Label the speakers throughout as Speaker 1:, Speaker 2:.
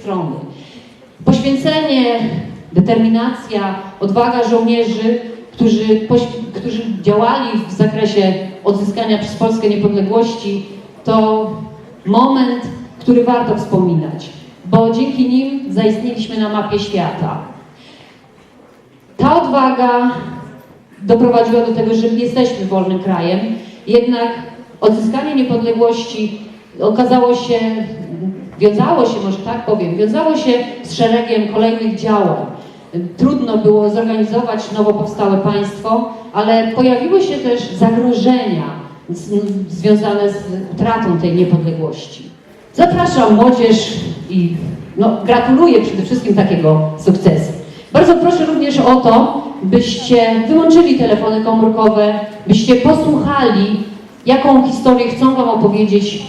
Speaker 1: strony. Poświęcenie, determinacja, odwaga żołnierzy, którzy, którzy działali w zakresie odzyskania przez Polskę niepodległości, to moment, który warto wspominać, bo dzięki nim zaistnieliśmy na mapie świata. Ta odwaga doprowadziła do tego, że jesteśmy wolnym krajem, jednak odzyskanie niepodległości okazało się, wiązało się, może tak powiem, wiązało się z szeregiem kolejnych działań. Trudno było zorganizować nowo powstałe państwo, ale pojawiły się też zagrożenia związane z utratą tej niepodległości. Zapraszam młodzież i no, gratuluję przede wszystkim takiego sukcesu. Bardzo proszę również o to, byście wyłączyli telefony komórkowe, byście posłuchali, jaką historię chcą Wam opowiedzieć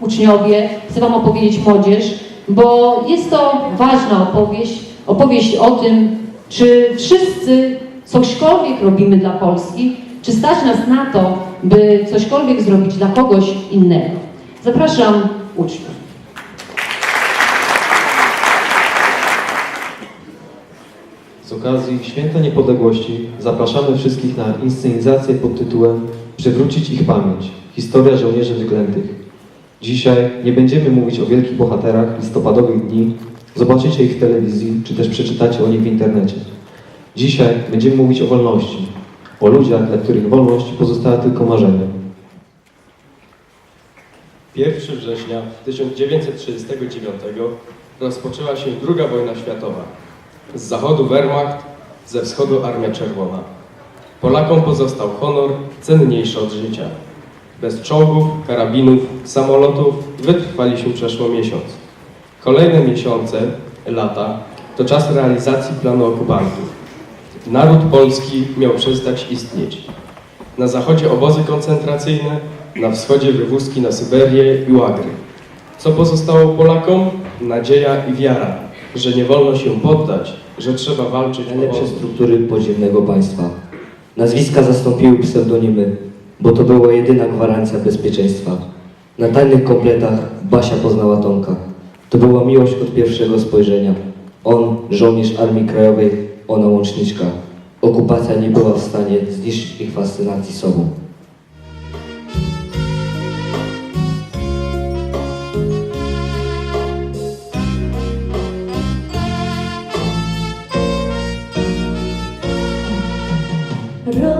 Speaker 1: uczniowie, chcę Wam opowiedzieć młodzież, bo jest to ważna opowieść, opowieść o tym, czy wszyscy cośkolwiek robimy dla Polski, czy stać nas na to, by cośkolwiek zrobić dla kogoś innego. Zapraszam uczniów.
Speaker 2: Z okazji Święta Niepodległości zapraszamy wszystkich na inscenizację pod tytułem Przywrócić ich pamięć. Historia żołnierzy wyklętych. Dzisiaj nie będziemy mówić o wielkich bohaterach listopadowych dni, zobaczycie ich w telewizji, czy też przeczytacie o nich w internecie. Dzisiaj będziemy mówić o wolności, o ludziach, dla których wolność pozostała tylko marzeniem.
Speaker 3: 1 września 1939 rozpoczęła się II wojna światowa. Z zachodu Wehrmacht, ze wschodu Armia Czerwona. Polakom pozostał honor cenniejszy od życia. Bez czołgów, karabinów, samolotów wytrwaliśmy przeszło miesiąc. Kolejne miesiące, lata, to czas realizacji planu okupantów. Naród polski miał przestać istnieć. Na zachodzie obozy koncentracyjne, na wschodzie wywózki na Syberię i łagry. Co pozostało Polakom? Nadzieja i wiara, że nie wolno się poddać, że trzeba walczyć o
Speaker 4: Najlepsze struktury podziemnego państwa. Nazwiska zastąpiły pseudonimy, bo to była jedyna gwarancja bezpieczeństwa. Na tajnych kompletach Basia poznała Tomka. To była miłość od pierwszego spojrzenia. On, żołnierz Armii Krajowej, ona łączniczka. Okupacja nie była w stanie zniszczyć ich fascynacji sobą.
Speaker 5: Rozkwitają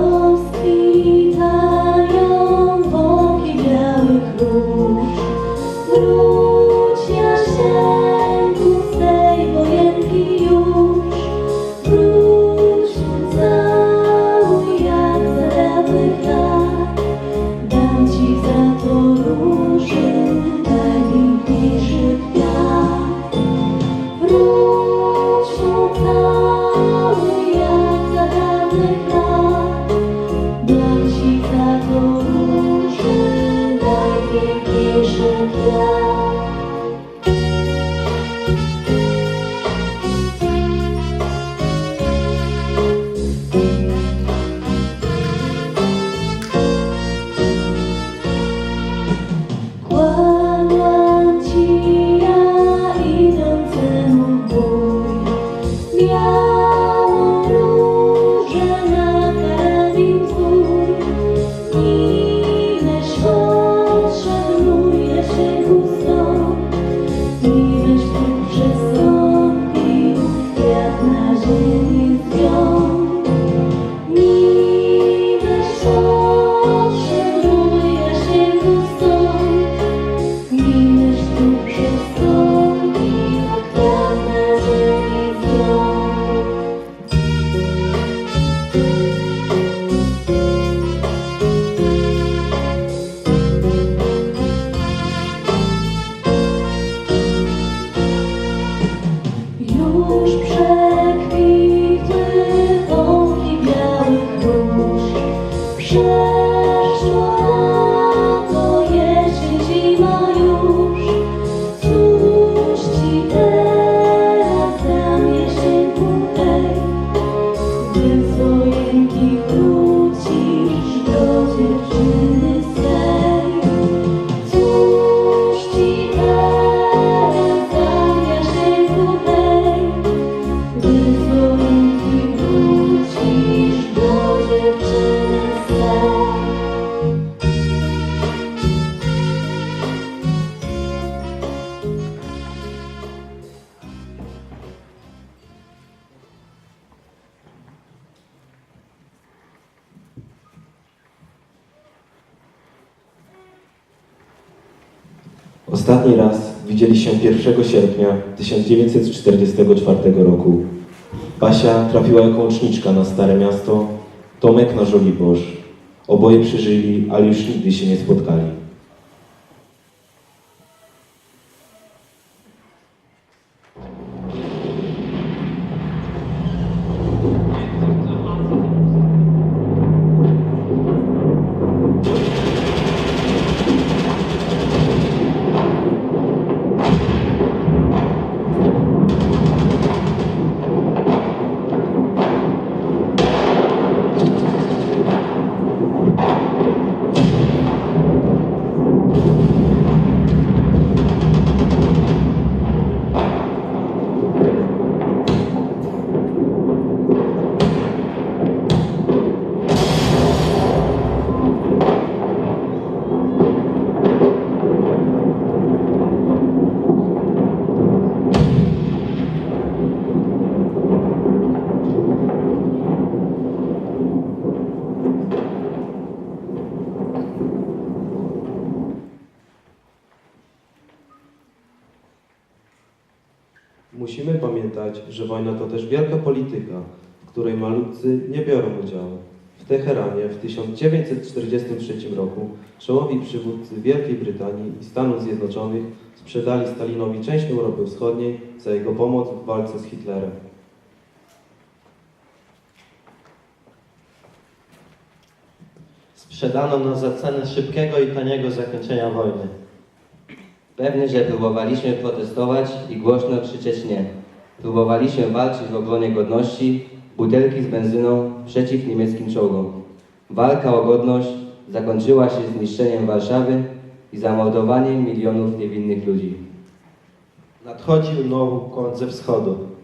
Speaker 6: Ostatni raz widzieli się 1 sierpnia 1944 roku. Basia trafiła jako łączniczka na Stare Miasto, Tomek na Żoliborz. Oboje przeżyli, ale już nigdy się nie spotkali. Musimy pamiętać, że wojna to też wielka polityka, w której malutcy nie biorą udziału. W Teheranie w 1943 roku czołowi przywódcy Wielkiej Brytanii i Stanów Zjednoczonych sprzedali Stalinowi część Europy Wschodniej za jego pomoc w walce z Hitlerem.
Speaker 7: Sprzedano nas za cenę szybkiego i taniego zakończenia wojny.
Speaker 8: Pewnie, że próbowaliśmy protestować i głośno krzyczeć nie. Próbowaliśmy walczyć w obronie godności, butelki z benzyną przeciw niemieckim czołgom. Walka o godność zakończyła się zniszczeniem Warszawy i zamordowaniem milionów niewinnych ludzi.
Speaker 7: Nadchodził Nowukon ze wschodu.